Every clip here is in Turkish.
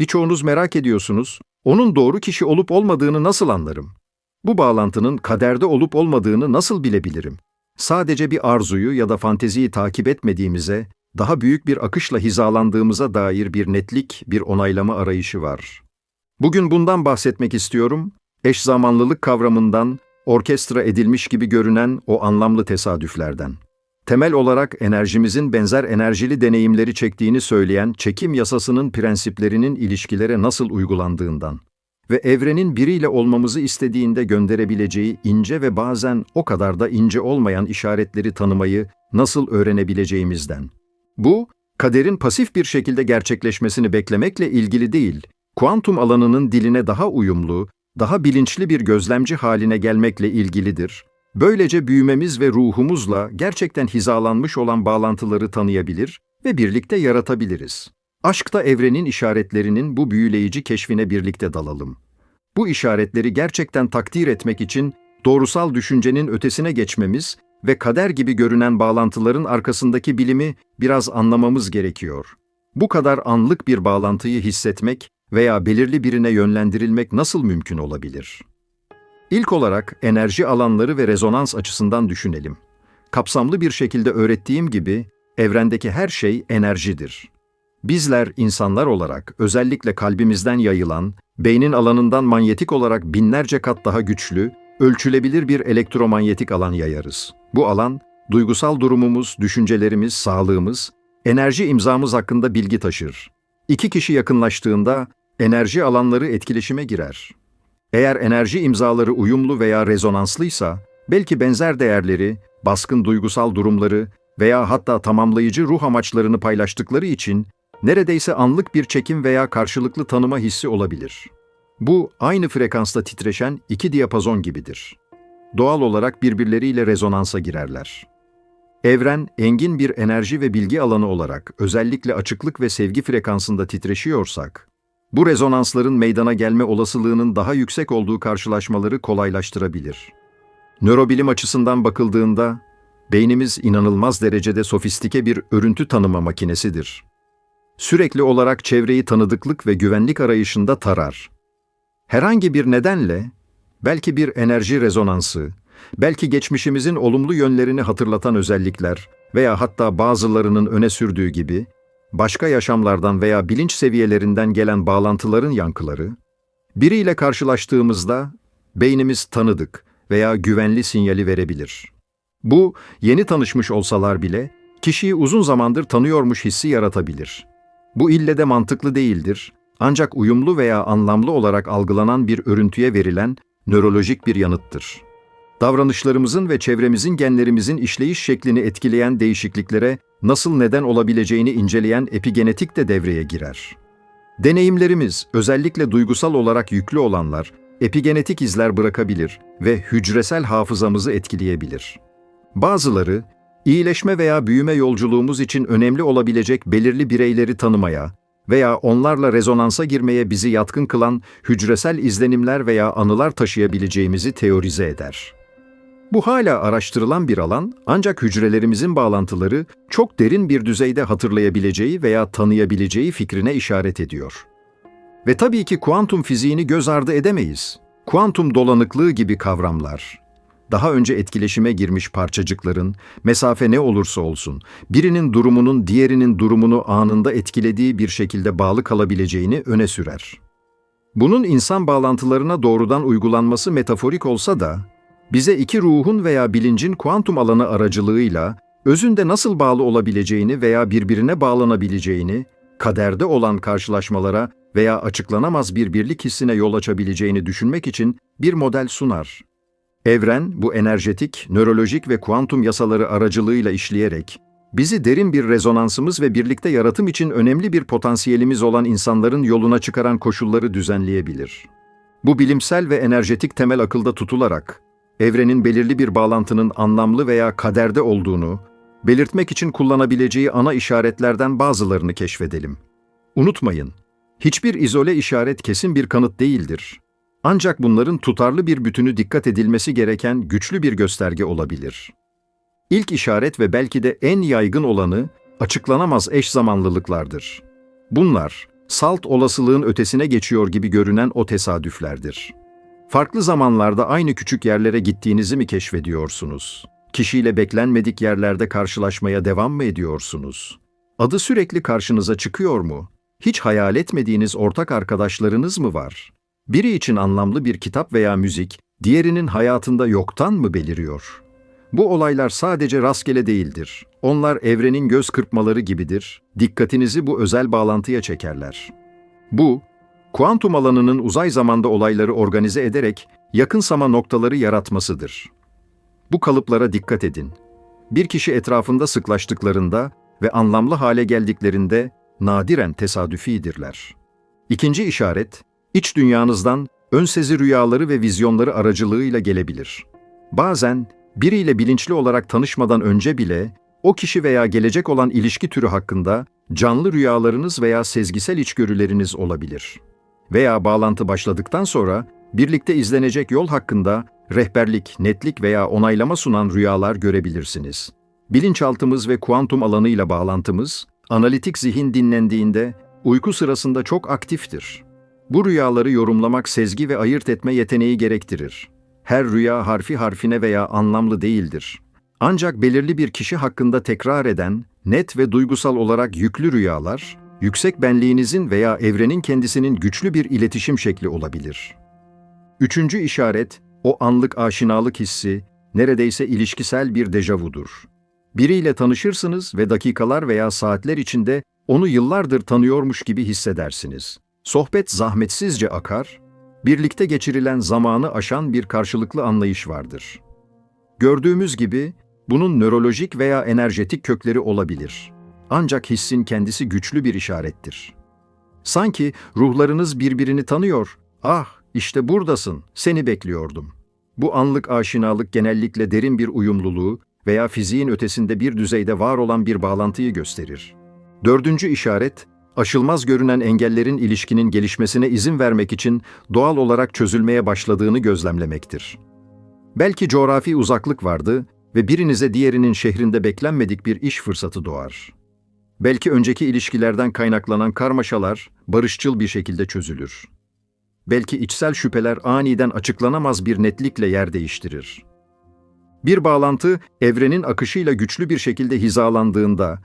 Birçoğunuz merak ediyorsunuz, onun doğru kişi olup olmadığını nasıl anlarım? Bu bağlantının kaderde olup olmadığını nasıl bilebilirim? Sadece bir arzuyu ya da fanteziyi takip etmediğimize, daha büyük bir akışla hizalandığımıza dair bir netlik, bir onaylama arayışı var. Bugün bundan bahsetmek istiyorum. Eş zamanlılık kavramından, orkestra edilmiş gibi görünen o anlamlı tesadüflerden. Temel olarak enerjimizin benzer enerjili deneyimleri çektiğini söyleyen çekim yasasının prensiplerinin ilişkilere nasıl uygulandığından ve evrenin biriyle olmamızı istediğinde gönderebileceği ince ve bazen o kadar da ince olmayan işaretleri tanımayı nasıl öğrenebileceğimizden. Bu, kaderin pasif bir şekilde gerçekleşmesini beklemekle ilgili değil, kuantum alanının diline daha uyumlu, daha bilinçli bir gözlemci haline gelmekle ilgilidir. Böylece büyümemiz ve ruhumuzla gerçekten hizalanmış olan bağlantıları tanıyabilir ve birlikte yaratabiliriz. Aşkta evrenin işaretlerinin bu büyüleyici keşfine birlikte dalalım. Bu işaretleri gerçekten takdir etmek için doğrusal düşüncenin ötesine geçmemiz ve kader gibi görünen bağlantıların arkasındaki bilimi biraz anlamamız gerekiyor. Bu kadar anlık bir bağlantıyı hissetmek veya belirli birine yönlendirilmek nasıl mümkün olabilir? İlk olarak enerji alanları ve rezonans açısından düşünelim. Kapsamlı bir şekilde öğrettiğim gibi evrendeki her şey enerjidir. Bizler insanlar olarak özellikle kalbimizden yayılan, beynin alanından manyetik olarak binlerce kat daha güçlü, ölçülebilir bir elektromanyetik alan yayarız. Bu alan, duygusal durumumuz, düşüncelerimiz, sağlığımız, enerji imzamız hakkında bilgi taşır. İki kişi yakınlaştığında enerji alanları etkileşime girer. Eğer enerji imzaları uyumlu veya rezonanslıysa, belki benzer değerleri, baskın duygusal durumları veya hatta tamamlayıcı ruh amaçlarını paylaştıkları için neredeyse anlık bir çekim veya karşılıklı tanıma hissi olabilir. Bu, aynı frekansta titreşen iki diyapazon gibidir. Doğal olarak birbirleriyle rezonansa girerler. Evren, engin bir enerji ve bilgi alanı olarak özellikle açıklık ve sevgi frekansında titreşiyorsak, bu rezonansların meydana gelme olasılığının daha yüksek olduğu karşılaşmaları kolaylaştırabilir. Nörobilim açısından bakıldığında, beynimiz inanılmaz derecede sofistike bir örüntü tanıma makinesidir. Sürekli olarak çevreyi tanıdıklık ve güvenlik arayışında tarar. Herhangi bir nedenle, belki bir enerji rezonansı, belki geçmişimizin olumlu yönlerini hatırlatan özellikler veya hatta bazılarının öne sürdüğü gibi, başka yaşamlardan veya bilinç seviyelerinden gelen bağlantıların yankıları, biriyle karşılaştığımızda beynimiz tanıdık veya güvenli sinyali verebilir. Bu, yeni tanışmış olsalar bile kişiyi uzun zamandır tanıyormuş hissi yaratabilir. Bu ille de mantıklı değildir, ancak uyumlu veya anlamlı olarak algılanan bir örüntüye verilen nörolojik bir yanıttır. Davranışlarımızın ve çevremizin genlerimizin işleyiş şeklini etkileyen değişikliklere nasıl neden olabileceğini inceleyen epigenetik de devreye girer. Deneyimlerimiz, özellikle duygusal olarak yüklü olanlar, epigenetik izler bırakabilir ve hücresel hafızamızı etkileyebilir. Bazıları, iyileşme veya büyüme yolculuğumuz için önemli olabilecek belirli bireyleri tanımaya veya onlarla rezonansa girmeye bizi yatkın kılan hücresel izlenimler veya anılar taşıyabileceğimizi teorize eder. Bu hala araştırılan bir alan ancak hücrelerimizin bağlantıları çok derin bir düzeyde hatırlayabileceği veya tanıyabileceği fikrine işaret ediyor. Ve tabii ki kuantum fiziğini göz ardı edemeyiz. Kuantum dolanıklığı gibi kavramlar, daha önce etkileşime girmiş parçacıkların, mesafe ne olursa olsun, birinin durumunun diğerinin durumunu anında etkilediği bir şekilde bağlı kalabileceğini öne sürer. Bunun insan bağlantılarına doğrudan uygulanması metaforik olsa da, bize iki ruhun veya bilincin kuantum alanı aracılığıyla özünde nasıl bağlı olabileceğini veya birbirine bağlanabileceğini, kaderde olan karşılaşmalara veya açıklanamaz bir birlik hissine yol açabileceğini düşünmek için bir model sunar. Evren, bu enerjetik, nörolojik ve kuantum yasaları aracılığıyla işleyerek, bizi derin bir rezonansımız ve birlikte yaratım için önemli bir potansiyelimiz olan insanların yoluna çıkaran koşulları düzenleyebilir. Bu bilimsel ve enerjetik temel akılda tutularak, evrenin belirli bir bağlantının anlamlı veya kaderde olduğunu, belirtmek için kullanabileceği ana işaretlerden bazılarını keşfedelim. Unutmayın, hiçbir izole işaret kesin bir kanıt değildir. Ancak bunların tutarlı bir bütünü dikkat edilmesi gereken güçlü bir gösterge olabilir. İlk işaret ve belki de en yaygın olanı açıklanamaz eş zamanlılıklardır. Bunlar, salt olasılığın ötesine geçiyor gibi görünen o tesadüflerdir. Farklı zamanlarda aynı küçük yerlere gittiğinizi mi keşfediyorsunuz? Kişiyle beklenmedik yerlerde karşılaşmaya devam mı ediyorsunuz? Adı sürekli karşınıza çıkıyor mu? Hiç hayal etmediğiniz ortak arkadaşlarınız mı var? Biri için anlamlı bir kitap veya müzik, diğerinin hayatında yoktan mı beliriyor? Bu olaylar sadece rastgele değildir. Onlar evrenin göz kırpmaları gibidir. Dikkatinizi bu özel bağlantıya çekerler. Bu, kuantum alanının uzay zamanda olayları organize ederek yakınsama noktaları yaratmasıdır. Bu kalıplara dikkat edin. Bir kişi etrafında sıklaştıklarında ve anlamlı hale geldiklerinde nadiren tesadüfidirler. İkinci işaret, iç dünyanızdan ön sezi rüyaları ve vizyonları aracılığıyla gelebilir. Bazen biriyle bilinçli olarak tanışmadan önce bile o kişi veya gelecek olan ilişki türü hakkında canlı rüyalarınız veya sezgisel içgörüleriniz olabilir. Veya bağlantı başladıktan sonra birlikte izlenecek yol hakkında rehberlik, netlik veya onaylama sunan rüyalar görebilirsiniz. Bilinçaltımız ve kuantum alanıyla bağlantımız, analitik zihin dinlendiğinde uyku sırasında çok aktiftir. Bu rüyaları yorumlamak sezgi ve ayırt etme yeteneği gerektirir. Her rüya harfi harfine veya anlamlı değildir. Ancak belirli bir kişi hakkında tekrar eden, net ve duygusal olarak yüklü rüyalar, yüksek benliğinizin veya evrenin kendisinin güçlü bir iletişim şekli olabilir. Üçüncü işaret, o anlık aşinalık hissi, neredeyse ilişkisel bir dejavudur. Biriyle tanışırsınız ve dakikalar veya saatler içinde onu yıllardır tanıyormuş gibi hissedersiniz. Sohbet zahmetsizce akar, birlikte geçirilen zamanı aşan bir karşılıklı anlayış vardır. Gördüğümüz gibi bunun nörolojik veya enerjetik kökleri olabilir. Ancak hissin kendisi güçlü bir işarettir. Sanki ruhlarınız birbirini tanıyor. Ah, işte buradasın, seni bekliyordum. Bu anlık aşinalık genellikle derin bir uyumluluğu veya fiziğin ötesinde bir düzeyde var olan bir bağlantıyı gösterir. Dördüncü işaret, aşılmaz görünen engellerin ilişkinin gelişmesine izin vermek için doğal olarak çözülmeye başladığını gözlemlemektir. Belki coğrafi uzaklık vardı ve birinize diğerinin şehrinde beklenmedik bir iş fırsatı doğar. Belki önceki ilişkilerden kaynaklanan karmaşalar barışçıl bir şekilde çözülür. Belki içsel şüpheler aniden açıklanamaz bir netlikle yer değiştirir. Bir bağlantı evrenin akışıyla güçlü bir şekilde hizalandığında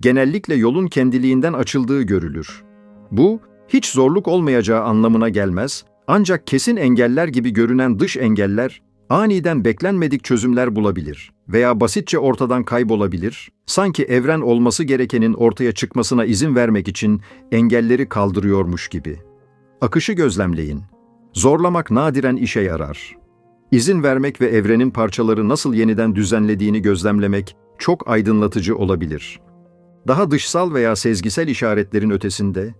genellikle yolun kendiliğinden açıldığı görülür. Bu hiç zorluk olmayacağı anlamına gelmez ancak kesin engeller gibi görünen dış engeller aniden beklenmedik çözümler bulabilir veya basitçe ortadan kaybolabilir, sanki evren olması gerekenin ortaya çıkmasına izin vermek için engelleri kaldırıyormuş gibi. Akışı gözlemleyin. Zorlamak nadiren işe yarar. İzin vermek ve evrenin parçaları nasıl yeniden düzenlediğini gözlemlemek çok aydınlatıcı olabilir. Daha dışsal veya sezgisel işaretlerin ötesinde,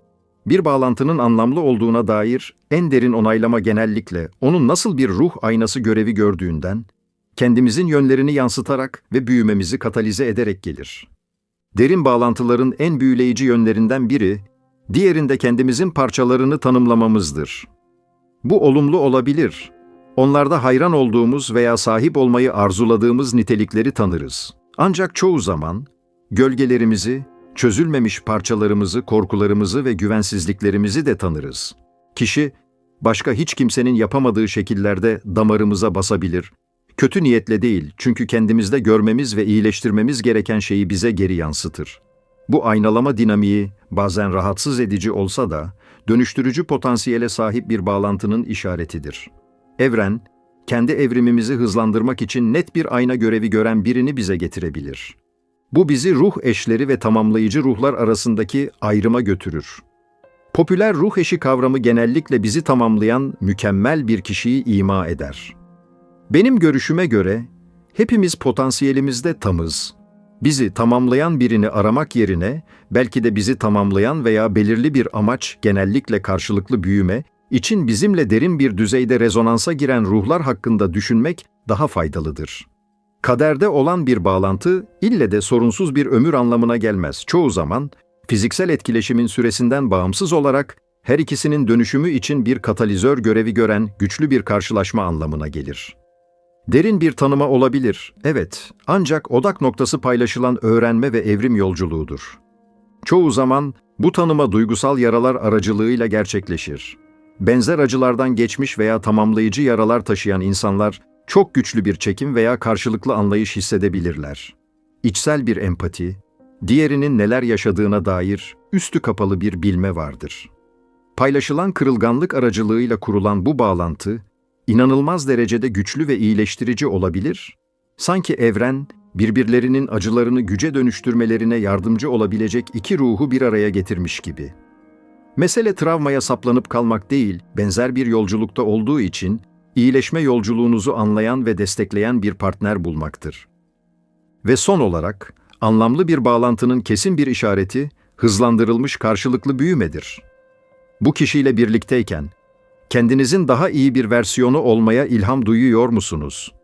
bir bağlantının anlamlı olduğuna dair en derin onaylama genellikle onun nasıl bir ruh aynası görevi gördüğünden, kendimizin yönlerini yansıtarak ve büyümemizi katalize ederek gelir. Derin bağlantıların en büyüleyici yönlerinden biri, diğerinde kendimizin parçalarını tanımlamamızdır. Bu olumlu olabilir. Onlarda hayran olduğumuz veya sahip olmayı arzuladığımız nitelikleri tanırız. Ancak çoğu zaman gölgelerimizi, çözülmemiş parçalarımızı, korkularımızı ve güvensizliklerimizi de tanırız. Kişi, başka hiç kimsenin yapamadığı şekillerde damarımıza basabilir. Kötü niyetle değil, çünkü kendimizde görmemiz ve iyileştirmemiz gereken şeyi bize geri yansıtır. Bu aynalama dinamiği bazen rahatsız edici olsa da dönüştürücü potansiyele sahip bir bağlantının işaretidir. Evren, kendi evrimimizi hızlandırmak için net bir ayna görevi gören birini bize getirebilir. Bu bizi ruh eşleri ve tamamlayıcı ruhlar arasındaki ayrıma götürür. Popüler ruh eşi kavramı genellikle bizi tamamlayan mükemmel bir kişiyi ima eder. Benim görüşüme göre hepimiz potansiyelimizde tamız. Bizi tamamlayan birini aramak yerine belki de bizi tamamlayan veya belirli bir amaç, genellikle karşılıklı büyüme, için bizimle derin bir düzeyde rezonansa giren ruhlar hakkında düşünmek daha faydalıdır. Kaderde olan bir bağlantı ille de sorunsuz bir ömür anlamına gelmez. Çoğu zaman fiziksel etkileşimin süresinden bağımsız olarak her ikisinin dönüşümü için bir katalizör görevi gören güçlü bir karşılaşma anlamına gelir. Derin bir tanıma olabilir, evet, ancak odak noktası paylaşılan öğrenme ve evrim yolculuğudur. Çoğu zaman Bu tanıma duygusal yaralar aracılığıyla gerçekleşir. Benzer acılardan geçmiş veya tamamlayıcı yaralar taşıyan insanlar çok güçlü bir çekim veya karşılıklı anlayış hissedebilirler. İçsel bir empati, diğerinin neler yaşadığına dair üstü kapalı bir bilme vardır. Paylaşılan kırılganlık aracılığıyla kurulan bu bağlantı, inanılmaz derecede güçlü ve iyileştirici olabilir. Sanki evren, birbirlerinin acılarını güce dönüştürmelerine yardımcı olabilecek iki ruhu bir araya getirmiş gibi. Mesele travmaya saplanıp kalmak değil, benzer bir yolculukta olduğu için iyileşme yolculuğunuzu anlayan ve destekleyen bir partner bulmaktır. Ve son olarak, anlamlı bir bağlantının kesin bir işareti, hızlandırılmış karşılıklı büyümedir. Bu kişiyle birlikteyken, kendinizin daha iyi bir versiyonu olmaya ilham duyuyor musunuz?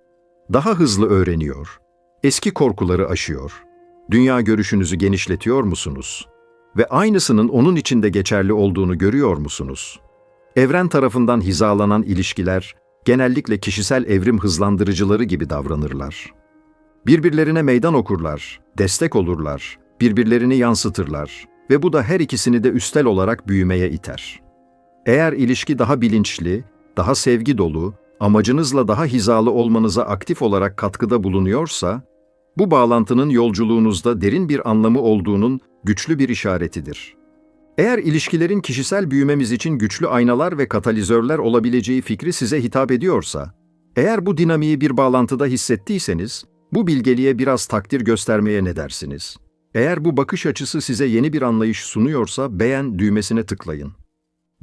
Daha hızlı öğreniyor, eski korkuları aşıyor, dünya görüşünüzü genişletiyor musunuz? Ve aynısının onun için de geçerli olduğunu görüyor musunuz? Evren tarafından hizalanan ilişkiler, genellikle kişisel evrim hızlandırıcıları gibi davranırlar. Birbirlerine meydan okurlar, destek olurlar, birbirlerini yansıtırlar ve bu da her ikisini de üstel olarak büyümeye iter. Eğer ilişki daha bilinçli, daha sevgi dolu, amacınızla daha hizalı olmanıza aktif olarak katkıda bulunuyorsa, bu bağlantının yolculuğunuzda derin bir anlamı olduğunun güçlü bir işaretidir. Eğer ilişkilerin kişisel büyümemiz için güçlü aynalar ve katalizörler olabileceği fikri size hitap ediyorsa, eğer bu dinamiği bir bağlantıda hissettiyseniz, bu bilgeliğe biraz takdir göstermeye ne dersiniz? Eğer bu bakış açısı size yeni bir anlayış sunuyorsa beğen düğmesine tıklayın.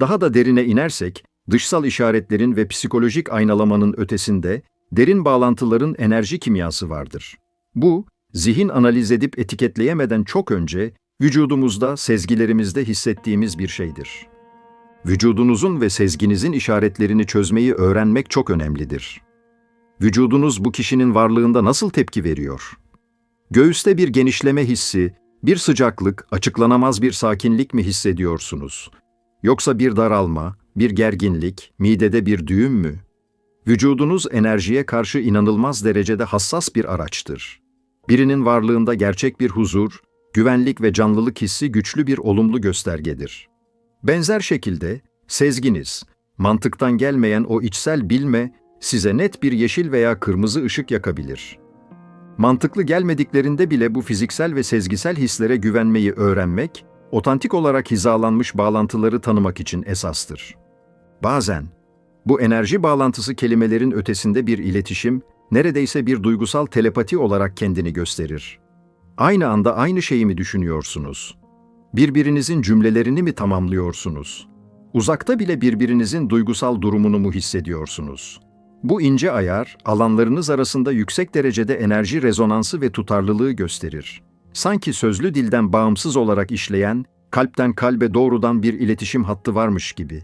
Daha da derine inersek, dışsal işaretlerin ve psikolojik aynalamanın ötesinde derin bağlantıların enerji kimyası vardır. Bu, zihin analiz edip etiketleyemeden çok önce vücudumuzda, sezgilerimizde hissettiğimiz bir şeydir. Vücudunuzun ve sezginizin işaretlerini çözmeyi öğrenmek çok önemlidir. Vücudunuz bu kişinin varlığında nasıl tepki veriyor? Göğüste bir genişleme hissi, bir sıcaklık, açıklanamaz bir sakinlik mi hissediyorsunuz? Yoksa bir daralma, bir gerginlik, midede bir düğüm mü? Vücudunuz enerjiye karşı inanılmaz derecede hassas bir araçtır. Birinin varlığında gerçek bir huzur, güvenlik ve canlılık hissi güçlü bir olumlu göstergedir. Benzer şekilde sezginiz, mantıktan gelmeyen o içsel bilme size net bir yeşil veya kırmızı ışık yakabilir. Mantıklı gelmediklerinde bile bu fiziksel ve sezgisel hislere güvenmeyi öğrenmek, otantik olarak hizalanmış bağlantıları tanımak için esastır. Bazen, bu enerji bağlantısı kelimelerin ötesinde bir iletişim, neredeyse bir duygusal telepati olarak kendini gösterir. Aynı anda aynı şeyi mi düşünüyorsunuz? Birbirinizin cümlelerini mi tamamlıyorsunuz? Uzakta bile birbirinizin duygusal durumunu mu hissediyorsunuz? Bu ince ayar, alanlarınız arasında yüksek derecede enerji rezonansı ve tutarlılığı gösterir. Sanki sözlü dilden bağımsız olarak işleyen, kalpten kalbe doğrudan bir iletişim hattı varmış gibi.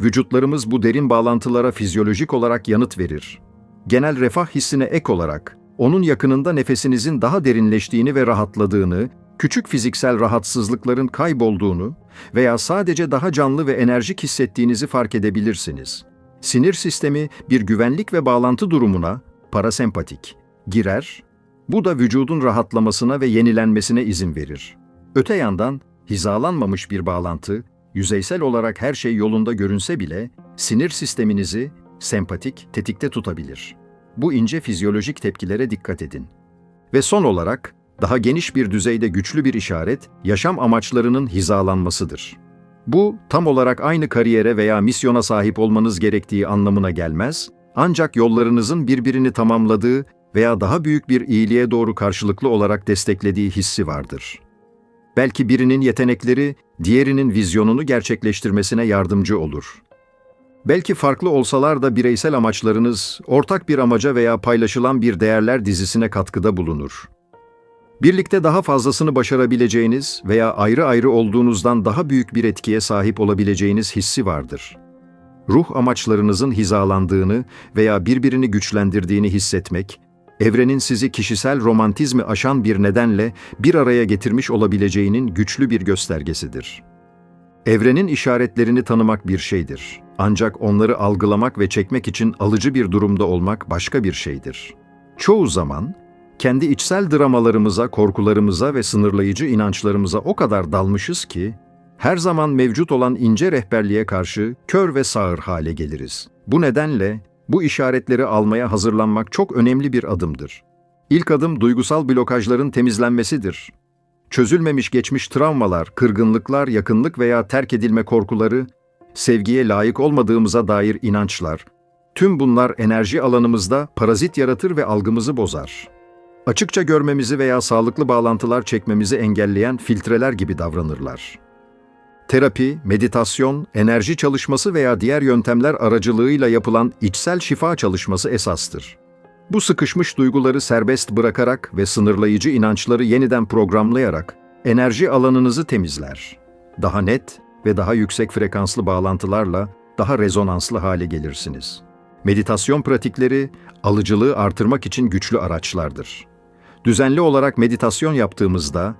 Vücutlarımız bu derin bağlantılara fizyolojik olarak yanıt verir. Genel refah hissine ek olarak, onun yakınında nefesinizin daha derinleştiğini ve rahatladığını, küçük fiziksel rahatsızlıkların kaybolduğunu veya sadece daha canlı ve enerjik hissettiğinizi fark edebilirsiniz. Sinir sistemi bir güvenlik ve bağlantı durumuna, parasempatik, girer, bu da vücudun rahatlamasına ve yenilenmesine izin verir. Öte yandan, hizalanmamış bir bağlantı, yüzeysel olarak her şey yolunda görünse bile, sinir sisteminizi, sempatik, tetikte tutabilir.'' Bu ince fizyolojik tepkilere dikkat edin. Ve son olarak, daha geniş bir düzeyde güçlü bir işaret, yaşam amaçlarının hizalanmasıdır. Bu, tam olarak aynı kariyere veya misyona sahip olmanız gerektiği anlamına gelmez, ancak yollarınızın birbirini tamamladığı veya daha büyük bir iyiliğe doğru karşılıklı olarak desteklediği hissi vardır. Belki birinin yetenekleri, diğerinin vizyonunu gerçekleştirmesine yardımcı olur. Belki farklı olsalar da bireysel amaçlarınız, ortak bir amaca veya paylaşılan bir değerler dizisine katkıda bulunur. Birlikte daha fazlasını başarabileceğiniz veya ayrı ayrı olduğunuzdan daha büyük bir etkiye sahip olabileceğiniz hissi vardır. Ruh amaçlarınızın hizalandığını veya birbirini güçlendirdiğini hissetmek, evrenin sizi kişisel romantizmi aşan bir nedenle bir araya getirmiş olabileceğinin güçlü bir göstergesidir. Evrenin işaretlerini tanımak bir şeydir. Ancak onları algılamak ve çekmek için alıcı bir durumda olmak başka bir şeydir. Çoğu zaman kendi içsel dramalarımıza, korkularımıza ve sınırlayıcı inançlarımıza o kadar dalmışız ki her zaman mevcut olan ince rehberliğe karşı kör ve sağır hale geliriz. Bu nedenle bu işaretleri almaya hazırlanmak çok önemli bir adımdır. İlk adım duygusal blokajların temizlenmesidir. Çözülmemiş geçmiş travmalar, kırgınlıklar, yakınlık veya terk edilme korkuları, sevgiye layık olmadığımıza dair inançlar, tüm bunlar enerji alanımızda parazit yaratır ve algımızı bozar. Açıkça görmemizi veya sağlıklı bağlantılar çekmemizi engelleyen filtreler gibi davranırlar. Terapi, meditasyon, enerji çalışması veya diğer yöntemler aracılığıyla yapılan içsel şifa çalışması esastır. Bu sıkışmış duyguları serbest bırakarak ve sınırlayıcı inançları yeniden programlayarak enerji alanınızı temizler. Daha net ve daha yüksek frekanslı bağlantılarla daha rezonanslı hale gelirsiniz. Meditasyon pratikleri alıcılığı artırmak için güçlü araçlardır. Düzenli olarak meditasyon yaptığımızda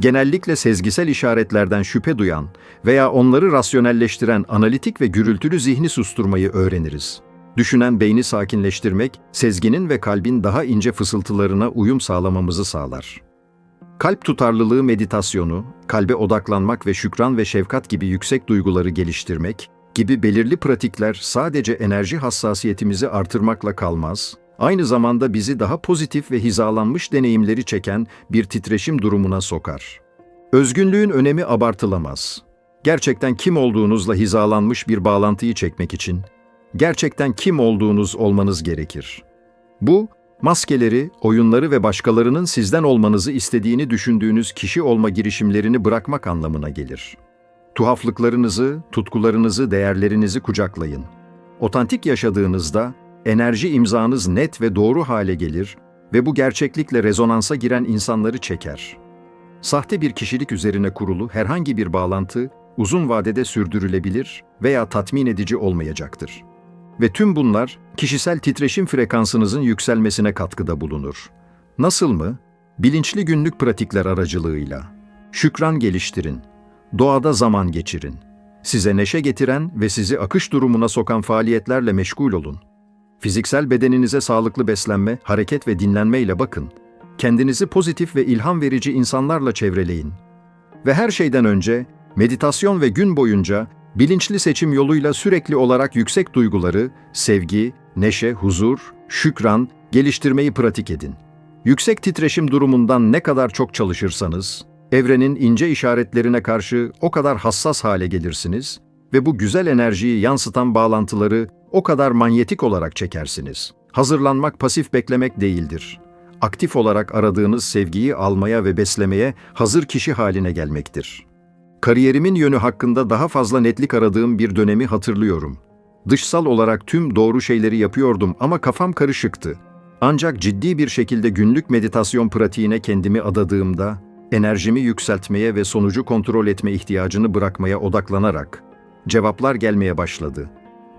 genellikle sezgisel işaretlerden şüphe duyan veya onları rasyonelleştiren analitik ve gürültülü zihni susturmayı öğreniriz. Düşünen beyni sakinleştirmek, sezginin ve kalbin daha ince fısıltılarına uyum sağlamamızı sağlar. Kalp tutarlılığı meditasyonu, kalbe odaklanmak ve şükran ve şefkat gibi yüksek duyguları geliştirmek gibi belirli pratikler sadece enerji hassasiyetimizi artırmakla kalmaz, aynı zamanda bizi daha pozitif ve hizalanmış deneyimleri çeken bir titreşim durumuna sokar. Özgünlüğün önemi abartılamaz. Gerçekten kim olduğunuzla hizalanmış bir bağlantıyı çekmek için gerçekten kim olduğunuz olmanız gerekir. Bu, maskeleri, oyunları ve başkalarının sizden olmanızı istediğini düşündüğünüz kişi olma girişimlerini bırakmak anlamına gelir. Tuhaflıklarınızı, tutkularınızı, değerlerinizi kucaklayın. Otantik yaşadığınızda enerji imzanız net ve doğru hale gelir ve bu gerçeklikle rezonansa giren insanları çeker. Sahte bir kişilik üzerine kurulu herhangi bir bağlantı uzun vadede sürdürülebilir veya tatmin edici olmayacaktır. Ve tüm bunlar kişisel titreşim frekansınızın yükselmesine katkıda bulunur. Nasıl mı? Bilinçli günlük pratikler aracılığıyla. Şükran geliştirin. Doğada zaman geçirin. Size neşe getiren ve sizi akış durumuna sokan faaliyetlerle meşgul olun. Fiziksel bedeninize sağlıklı beslenme, hareket ve dinlenme ile bakın. Kendinizi pozitif ve ilham verici insanlarla çevreleyin. Ve her şeyden önce meditasyon ve gün boyunca bilinçli seçim yoluyla sürekli olarak yüksek duyguları, sevgi, neşe, huzur, şükran, geliştirmeyi pratik edin. Yüksek titreşim durumundan ne kadar çok çalışırsanız, evrenin ince işaretlerine karşı o kadar hassas hale gelirsiniz ve bu güzel enerjiyi yansıtan bağlantıları o kadar manyetik olarak çekersiniz. Hazırlanmak pasif beklemek değildir. Aktif olarak aradığınız sevgiyi almaya ve beslemeye hazır kişi haline gelmektir. Kariyerimin yönü hakkında daha fazla netlik aradığım bir dönemi hatırlıyorum. Dışsal olarak tüm doğru şeyleri yapıyordum ama kafam karışıktı. Ancak ciddi bir şekilde günlük meditasyon pratiğine kendimi adadığımda, enerjimi yükseltmeye ve sonucu kontrol etme ihtiyacını bırakmaya odaklanarak, cevaplar gelmeye başladı.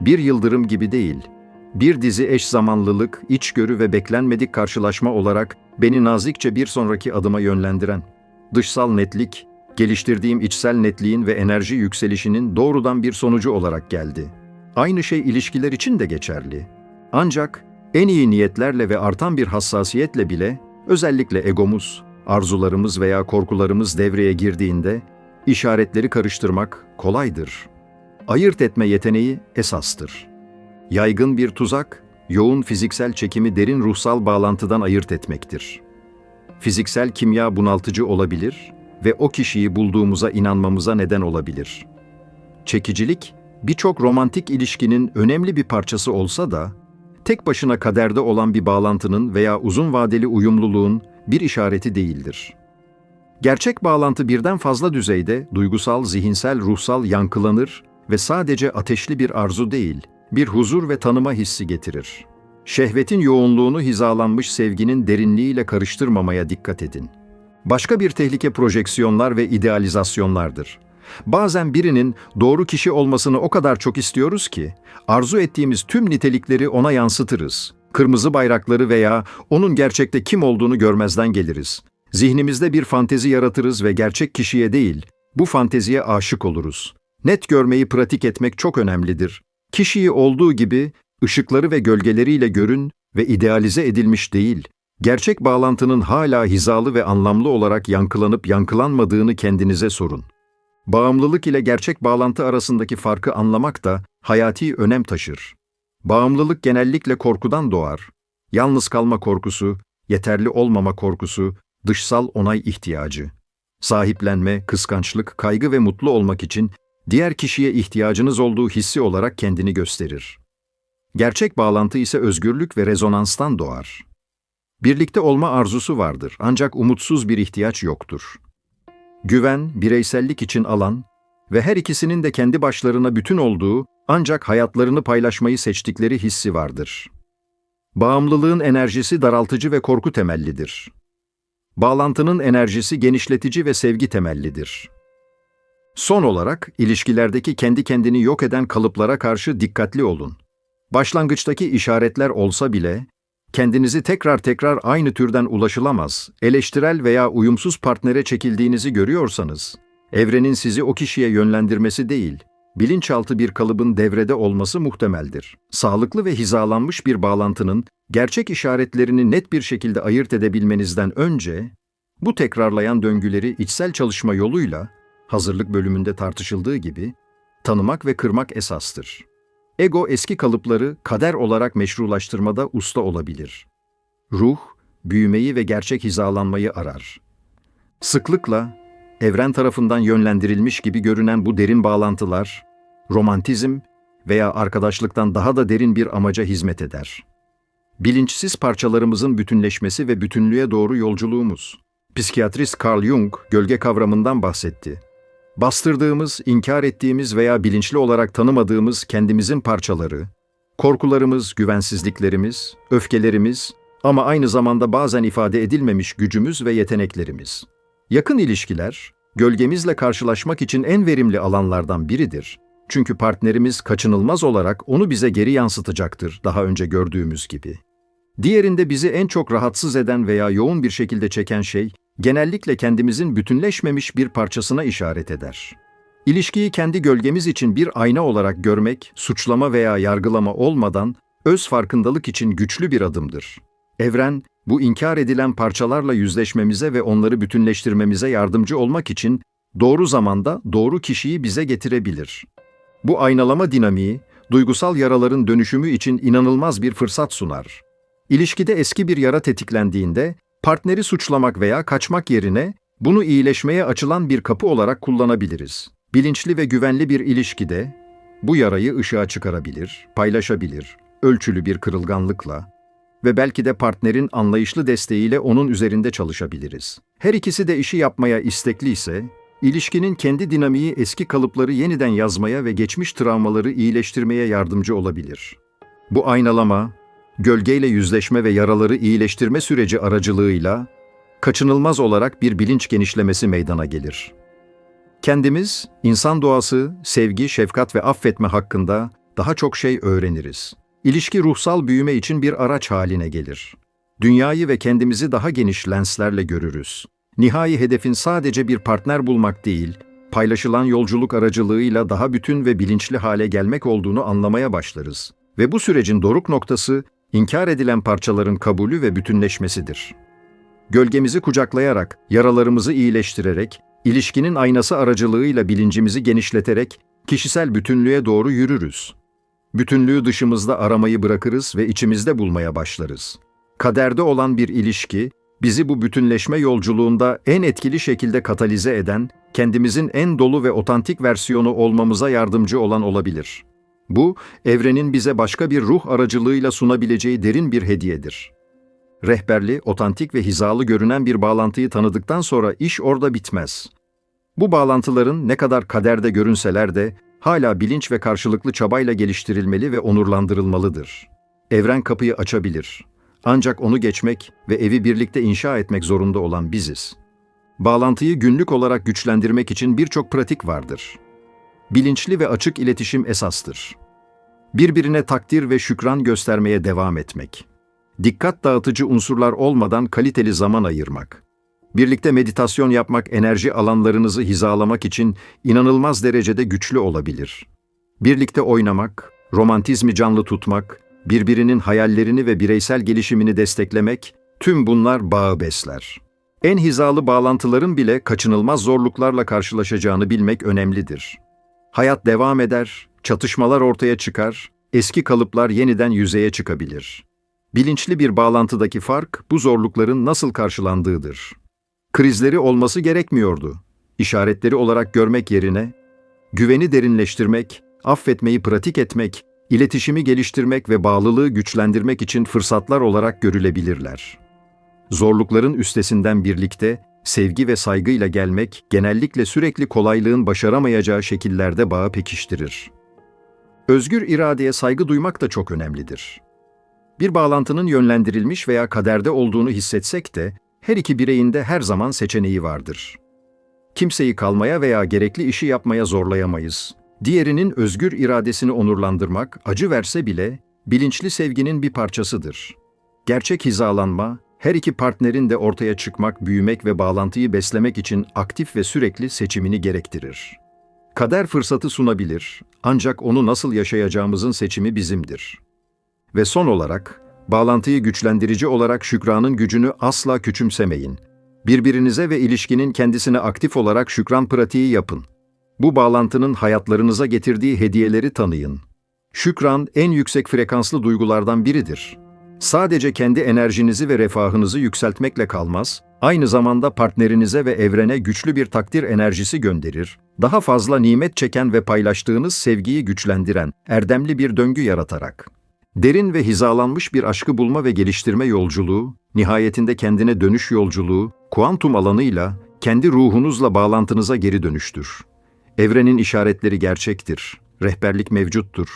Bir yıldırım gibi değil, bir dizi eş zamanlılık, içgörü ve beklenmedik karşılaşma olarak beni nazikçe bir sonraki adıma yönlendiren, dışsal netlik, geliştirdiğim içsel netliğin ve enerji yükselişinin doğrudan bir sonucu olarak geldi. Aynı şey ilişkiler için de geçerli. Ancak en iyi niyetlerle ve artan bir hassasiyetle bile, özellikle egomuz, arzularımız veya korkularımız devreye girdiğinde, işaretleri karıştırmak kolaydır. Ayırt etme yeteneği esastır. Yaygın bir tuzak, yoğun fiziksel çekimi derin ruhsal bağlantıdan ayırt etmektir. Fiziksel kimya bunaltıcı olabilir ve o kişiyi bulduğumuza inanmamıza neden olabilir. Çekicilik, birçok romantik ilişkinin önemli bir parçası olsa da, tek başına kaderde olan bir bağlantının veya uzun vadeli uyumluluğun bir işareti değildir. Gerçek bağlantı birden fazla düzeyde duygusal, zihinsel, ruhsal yankılanır ve sadece ateşli bir arzu değil, bir huzur ve tanıma hissi getirir. Şehvetin yoğunluğunu hizalanmış sevginin derinliğiyle karıştırmamaya dikkat edin. Başka bir tehlike projeksiyonlar ve idealizasyonlardır. Bazen birinin doğru kişi olmasını o kadar çok istiyoruz ki, arzu ettiğimiz tüm nitelikleri ona yansıtırız. Kırmızı bayrakları veya onun gerçekte kim olduğunu görmezden geliriz. Zihnimizde bir fantezi yaratırız ve gerçek kişiye değil, bu fanteziye aşık oluruz. Net görmeyi pratik etmek çok önemlidir. Kişiyi olduğu gibi ışıkları ve gölgeleriyle görün ve idealize edilmiş değil, gerçek bağlantının hala hizalı ve anlamlı olarak yankılanıp yankılanmadığını kendinize sorun. Bağımlılık ile gerçek bağlantı arasındaki farkı anlamak da hayati önem taşır. Bağımlılık genellikle korkudan doğar. Yalnız kalma korkusu, yeterli olmama korkusu, dışsal onay ihtiyacı. Sahiplenme, kıskançlık, kaygı ve mutlu olmak için diğer kişiye ihtiyacınız olduğu hissi olarak kendini gösterir. Gerçek bağlantı ise özgürlük ve rezonanstan doğar. Birlikte olma arzusu vardır ancak umutsuz bir ihtiyaç yoktur. Güven, bireysellik için alan ve her ikisinin de kendi başlarına bütün olduğu ancak hayatlarını paylaşmayı seçtikleri hissi vardır. Bağımlılığın enerjisi daraltıcı ve korku temellidir. Bağlantının enerjisi genişletici ve sevgi temellidir. Son olarak ilişkilerdeki kendi kendini yok eden kalıplara karşı dikkatli olun. Başlangıçtaki işaretler olsa bile kendinizi tekrar tekrar aynı türden ulaşılamaz, eleştirel veya uyumsuz partnere çekildiğinizi görüyorsanız, evrenin sizi o kişiye yönlendirmesi değil, bilinçaltı bir kalıbın devrede olması muhtemeldir. Sağlıklı ve hizalanmış bir bağlantının gerçek işaretlerini net bir şekilde ayırt edebilmenizden önce, bu tekrarlayan döngüleri içsel çalışma yoluyla, hazırlık bölümünde tartışıldığı gibi, tanımak ve kırmak esastır. Ego eski kalıpları kader olarak meşrulaştırmada usta olabilir. Ruh, büyümeyi ve gerçek hizalanmayı arar. Sıklıkla, evren tarafından yönlendirilmiş gibi görünen bu derin bağlantılar, romantizm veya arkadaşlıktan daha da derin bir amaca hizmet eder. Bilinçsiz parçalarımızın bütünleşmesi ve bütünlüğe doğru yolculuğumuz. Psikiyatrist Carl Jung gölge kavramından bahsetti. Bastırdığımız, inkar ettiğimiz veya bilinçli olarak tanımadığımız kendimizin parçaları, korkularımız, güvensizliklerimiz, öfkelerimiz ama aynı zamanda bazen ifade edilmemiş gücümüz ve yeteneklerimiz. Yakın ilişkiler, gölgemizle karşılaşmak için en verimli alanlardan biridir. Çünkü partnerimiz kaçınılmaz olarak onu bize geri yansıtacaktır daha önce gördüğümüz gibi. Diğerinde bizi en çok rahatsız eden veya yoğun bir şekilde çeken şey, genellikle kendimizin bütünleşmemiş bir parçasına işaret eder. İlişkiyi kendi gölgemiz için bir ayna olarak görmek, suçlama veya yargılama olmadan öz farkındalık için güçlü bir adımdır. Evren, bu inkar edilen parçalarla yüzleşmemize ve onları bütünleştirmemize yardımcı olmak için doğru zamanda doğru kişiyi bize getirebilir. Bu aynalama dinamiği, duygusal yaraların dönüşümü için inanılmaz bir fırsat sunar. İlişkide eski bir yara tetiklendiğinde, partneri suçlamak veya kaçmak yerine bunu iyileşmeye açılan bir kapı olarak kullanabiliriz. Bilinçli ve güvenli bir ilişkide bu yarayı ışığa çıkarabilir, paylaşabilir, ölçülü bir kırılganlıkla ve belki de partnerin anlayışlı desteğiyle onun üzerinde çalışabiliriz. Her ikisi de işi yapmaya istekliyse, ilişkinin kendi dinamiği eski kalıpları yeniden yazmaya ve geçmiş travmaları iyileştirmeye yardımcı olabilir. Bu aynalama, gölgeyle yüzleşme ve yaraları iyileştirme süreci aracılığıyla kaçınılmaz olarak bir bilinç genişlemesi meydana gelir. Kendimiz, insan doğası, sevgi, şefkat ve affetme hakkında daha çok şey öğreniriz. İlişki ruhsal büyüme için bir araç haline gelir. Dünyayı ve kendimizi daha geniş lenslerle görürüz. Nihai hedefin sadece bir partner bulmak değil, paylaşılan yolculuk aracılığıyla daha bütün ve bilinçli hale gelmek olduğunu anlamaya başlarız. Ve bu sürecin doruk noktası, inkar edilen parçaların kabulü ve bütünleşmesidir. Gölgemizi kucaklayarak, yaralarımızı iyileştirerek, ilişkinin aynası aracılığıyla bilincimizi genişleterek, kişisel bütünlüğe doğru yürürüz. Bütünlüğü dışımızda aramayı bırakırız ve içimizde bulmaya başlarız. Kaderde olan bir ilişki, bizi bu bütünleşme yolculuğunda en etkili şekilde katalize eden, kendimizin en dolu ve otantik versiyonu olmamıza yardımcı olan olabilir. Bu, evrenin bize başka bir ruh aracılığıyla sunabileceği derin bir hediyedir. Rehberli, otantik ve hizalı görünen bir bağlantıyı tanıdıktan sonra iş orada bitmez. Bu bağlantıların ne kadar kaderde görünseler de hala bilinç ve karşılıklı çabayla geliştirilmeli ve onurlandırılmalıdır. Evren kapıyı açabilir. Ancak onu geçmek ve evi birlikte inşa etmek zorunda olan biziz. Bağlantıyı günlük olarak güçlendirmek için birçok pratik vardır. Bilinçli ve açık iletişim esastır. Birbirine takdir ve şükran göstermeye devam etmek. Dikkat dağıtıcı unsurlar olmadan kaliteli zaman ayırmak. Birlikte meditasyon yapmak enerji alanlarınızı hizalamak için inanılmaz derecede güçlü olabilir. Birlikte oynamak, romantizmi canlı tutmak, birbirinin hayallerini ve bireysel gelişimini desteklemek, tüm bunlar bağı besler. En hizalı bağlantıların bile kaçınılmaz zorluklarla karşılaşacağını bilmek önemlidir. Hayat devam eder, çatışmalar ortaya çıkar, eski kalıplar yeniden yüzeye çıkabilir. Bilinçli bir bağlantıdaki fark bu zorlukların nasıl karşılandığıdır. Krizleri olması gerekmiyordu. İşaretleri olarak görmek yerine güveni derinleştirmek, affetmeyi pratik etmek, iletişimi geliştirmek ve bağlılığı güçlendirmek için fırsatlar olarak görülebilirler. Zorlukların üstesinden birlikte sevgi ve saygıyla gelmek genellikle sürekli kolaylığın başaramayacağı şekillerde bağı pekiştirir. Özgür iradeye saygı duymak da çok önemlidir. Bir bağlantının yönlendirilmiş veya kaderde olduğunu hissetsek de her iki bireyin de her zaman seçeneği vardır. Kimseyi kalmaya veya gerekli işi yapmaya zorlayamayız. Diğerinin özgür iradesini onurlandırmak, acı verse bile bilinçli sevginin bir parçasıdır. Gerçek hizalanma, her iki partnerin de ortaya çıkmak, büyümek ve bağlantıyı beslemek için aktif ve sürekli seçimini gerektirir. Kader fırsatı sunabilir, ancak onu nasıl yaşayacağımızın seçimi bizimdir. Ve son olarak, bağlantıyı güçlendirici olarak şükranın gücünü asla küçümsemeyin. Birbirinize ve ilişkinin kendisine aktif olarak şükran pratiği yapın. Bu bağlantının hayatlarınıza getirdiği hediyeleri tanıyın. Şükran en yüksek frekanslı duygulardan biridir. Sadece kendi enerjinizi ve refahınızı yükseltmekle kalmaz, aynı zamanda partnerinize ve evrene güçlü bir takdir enerjisi gönderir, daha fazla nimet çeken ve paylaştığınız sevgiyi güçlendiren, erdemli bir döngü yaratarak. Derin ve hizalanmış bir aşkı bulma ve geliştirme yolculuğu, nihayetinde kendine dönüş yolculuğu, kuantum alanıyla, kendi ruhunuzla bağlantınıza geri dönüştür. Evrenin işaretleri gerçektir, rehberlik mevcuttur.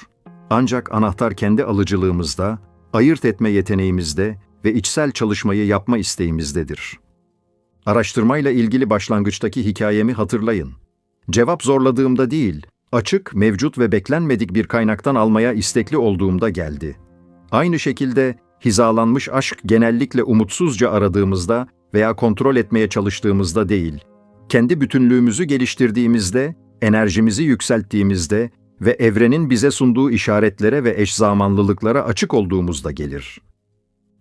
Ancak anahtar kendi alıcılığımızda, ayırt etme yeteneğimizde ve içsel çalışmayı yapma isteğimizdedir. Araştırmayla ilgili başlangıçtaki hikayemi hatırlayın. Cevap zorladığımda değil, açık, mevcut ve beklenmedik bir kaynaktan almaya istekli olduğumda geldi. Aynı şekilde hizalanmış aşk genellikle umutsuzca aradığımızda veya kontrol etmeye çalıştığımızda değil, kendi bütünlüğümüzü geliştirdiğimizde, enerjimizi yükselttiğimizde ve evrenin bize sunduğu işaretlere ve eşzamanlılıklara açık olduğumuzda gelir.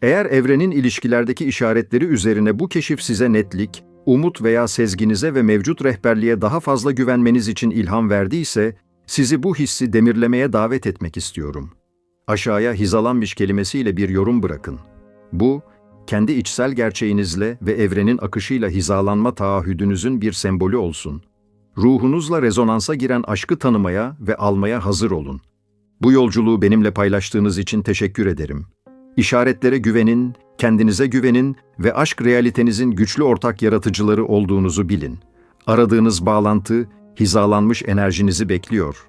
Eğer evrenin ilişkilerdeki işaretleri üzerine bu keşif size netlik, umut veya sezginize ve mevcut rehberliğe daha fazla güvenmeniz için ilham verdiyse, sizi bu hissi demirlemeye davet etmek istiyorum. Aşağıya hizalanmış kelimesiyle bir yorum bırakın. Bu, kendi içsel gerçeğinizle ve evrenin akışıyla hizalanma taahhüdünüzün bir sembolü olsun. Ruhunuzla rezonansa giren aşkı tanımaya ve almaya hazır olun. Bu yolculuğu benimle paylaştığınız için teşekkür ederim. İşaretlere güvenin, kendinize güvenin ve aşk realitenizin güçlü ortak yaratıcıları olduğunuzu bilin. Aradığınız bağlantı, hizalanmış enerjinizi bekliyor.